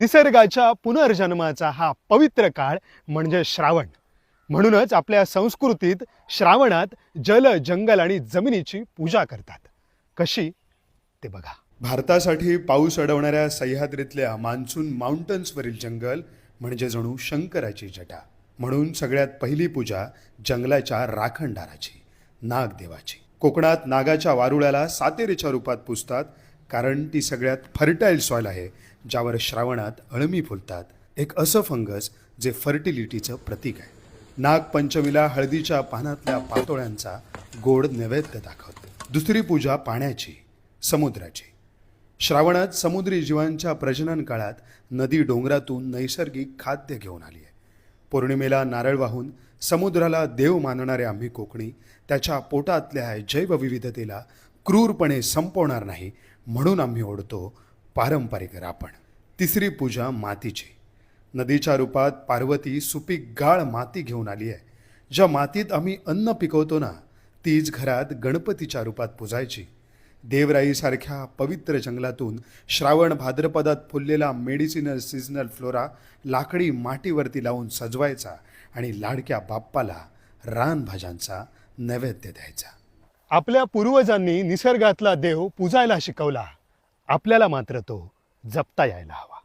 निसर्गाच्या पुनर्जन्माचा हा पवित्र काळ म्हणजे श्रावण. म्हणूनच आपल्या संस्कृतीत श्रावणात जल जंगल आणि जमिनीची पूजा करतात. कशी? ते बघा. भारतासाठी पाऊस अडवणाऱ्या सह्याद्रीतल्या मान्सून माउंटन्सवरील जंगल म्हणजे जणू शंकराची जटा. म्हणून सगळ्यात पहिली पूजा जंगलाच्या राखणदाराची नागदेवाची. कोकणात नागाच्या वारुळ्याला सातेरीच्या रूपात पुजतात कारण ती सगळ्यात फर्टाईल सॉईल आहे ज्यावर श्रावणात अळमी फुलतात. एक असं फंगस जे फर्टिलिटीचं प्रतीक आहे. नागपंचमीला हळदीच्या पानातल्या पातोळ्यांचा गोड नैवेद्य दाखवतो. दुसरी पूजा पाण्याची समुद्राची. श्रावणात समुद्री जीवांच्या प्रजनन काळात नदी डोंगरातून नैसर्गिक खाद्य घेऊन आली आहे. पौर्णिमेला नारळ वाहून समुद्राला देव मानणारे आम्ही कोकणी त्याच्या पोटातल्या जैवविविधतेला क्रूरपणे संपवणार नाही म्हणून आम्ही ओढतो पारंपरिक रापण. तिसरी पूजा मातीची. नदीच्या रूपात पार्वती सुपीक गाळ माती घेऊन आली आहे. ज्या मातीत आम्ही अन्न पिकवतो ना तीच घरात गणपतीच्या रूपात पुजायची. देवराईसारख्या पवित्र जंगलातून श्रावण भाद्रपदात फुललेला मेडिसिनल सीझनल फ्लोरा लाकडी माटीवरती लावून सजवायचा आणि लाडक्या बाप्पाला रानभाज्यांचा नैवेद्य द्यायचा. आपल्या पूर्वजांनी निसर्गातला देव पूजायला शिकवला. आपल्याला मात्र तो जपता यायला हवा.